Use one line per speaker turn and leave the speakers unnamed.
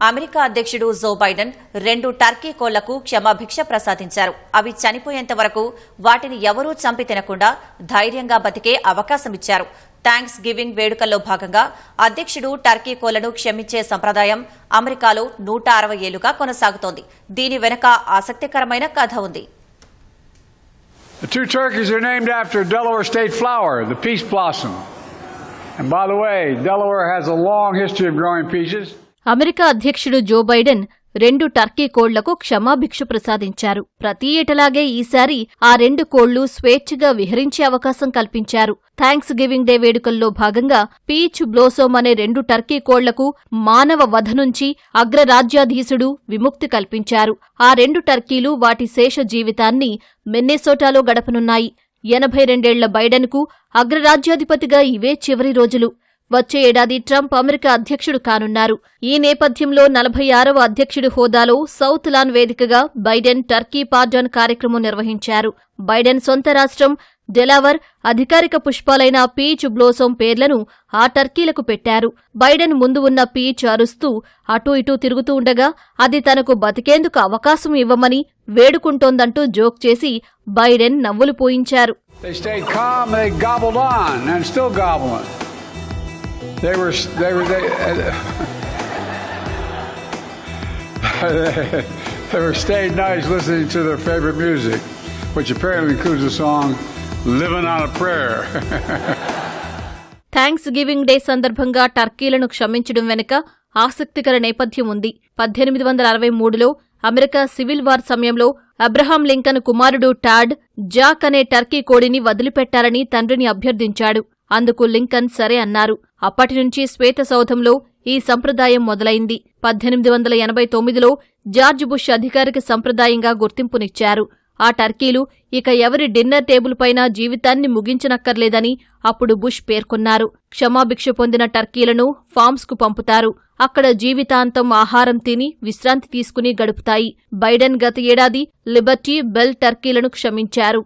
America అధ్యక్షుడు Joe Biden రెండు Turkey కోళ్ళకు క్షమాభిక్ష ప్రసాదించారు అవి చనిపోయేంత వరకు వాటిని ఎవరూ చంపి తినకుండా ధైర్యంగా బతికే అవకాశమిచ్చారు థ్యాంక్స్ గివింగ్ వేడుకల్లో భాగంగా అధ్యక్షుడు టర్కీ కోలను క్షమించే సంప్రదాయం అమెరికాలో నూట అరవై ఏళ్ళుగా కొనసాగుతోంది దీని వెనుక ఆసక్తికరమైన కథ ఉంది
The two turkeys are named after Delaware state flower, the peace blossom. And by the way, Delaware has a long history of growing peaches.
America అధ్యక్షుడు జో బైడెన్ రెండు టర్కీ కోళ్ళకు క్షమాభిక్ష ప్రసాదించారు. ప్రతి ఏటలాగే ఈసారి ఆ రెండు కోళ్ళు స్వేచ్ఛగా విహరించే అవకాశం కల్పించారు. థ్యాంక్స్ గివింగ్ డే వేడుకల్లో భాగంగా పీచ్ బ్లోసోమ్ అనే రెండు టర్కీ కోళ్ళకు మానవ వధ నుంచి అగ్రరాజ్యాధీశుడు విముక్తి కల్పించారు. ఆ రెండు టర్కీలు వాటి శేష జీవితాన్ని మెన్నెసోటాలో గడపనున్నాయి. ఎనభై రెండేళ్ళ బైడెన్కు అగ్రరాజ్యాధిపతిగా ఇవే చివరి రోజులు. వచ్చే ఏడాది ట్రంప్ అమెరికా అధ్యక్షుడు కానున్నారు. ఈ నేపథ్యంలో నలభై ఆరవ అధ్యక్షుడి హోదాలో సౌత్ లాన్ వేదికగా బైడెన్ టర్కీ పార్డన్ కార్యక్రమం నిర్వహించారు. బైడెన్ సొంత రాష్ట్రం డెలావర్ అధికారిక పుష్పాలైన పీచ్ బ్లోసోం పేర్లను ఆ టర్కీలకు పెట్టారు. బైడెన్ ముందు ఉన్న పీచ్ అరుస్తూ అటూ ఇటూ తిరుగుతూ ఉండగా అది తనకు బతికేందుకు అవకాశం ఇవ్వమని వేడుకుంటోందంటూ జోక్ చేసి బైడెన్ నవ్వులు పోయించారు.
They stayed they were, they were, they, they were staying nice listening to their favorite music, which apparently includes the song Living on a Prayer.
Thanksgiving day సందర్భంగా టర్కీలను క్షమించడం వెనుక ఆసక్తికర నేపథ్యం ఉంది పద్దెనిమిది వందల అరవై మూడులో అమెరికా సివిల్ వార్ సమయంలో అబ్రహాం లింకన్ కుమారుడు టాడ్ జాక్ అనే టర్కీ కోడిని వదిలిపెట్టాలని తండ్రిని అభ్యర్థించాడు అందుకు లింకన్ సరే అన్నారు. అప్పటి నుంచి శ్వేత సౌధంలో ఈ సంప్రదాయం మొదలైంది. పద్దెనిమిది వందల ఎనభై తొమ్మిదిలో జార్జ్ బుష్ అధికారిక సంప్రదాయంగా గుర్తింపునిచ్చారు. ఆ టర్కీలు ఇక ఎవరి డిన్నర్ టేబుల్ పైన జీవితాన్ని ముగించనక్కర్లేదని అప్పుడు బుష్ పేర్కొన్నారు. క్షమాభిక్ష పొందిన టర్కీలను ఫామ్స్కు పంపుతారు. అక్కడ జీవితాంతం ఆహారం తిని విశ్రాంతి తీసుకుని గడుపుతాయి. బైడెన్ గత ఏడాది లిబర్టీ బెల్ టర్కీలను క్షమించారు.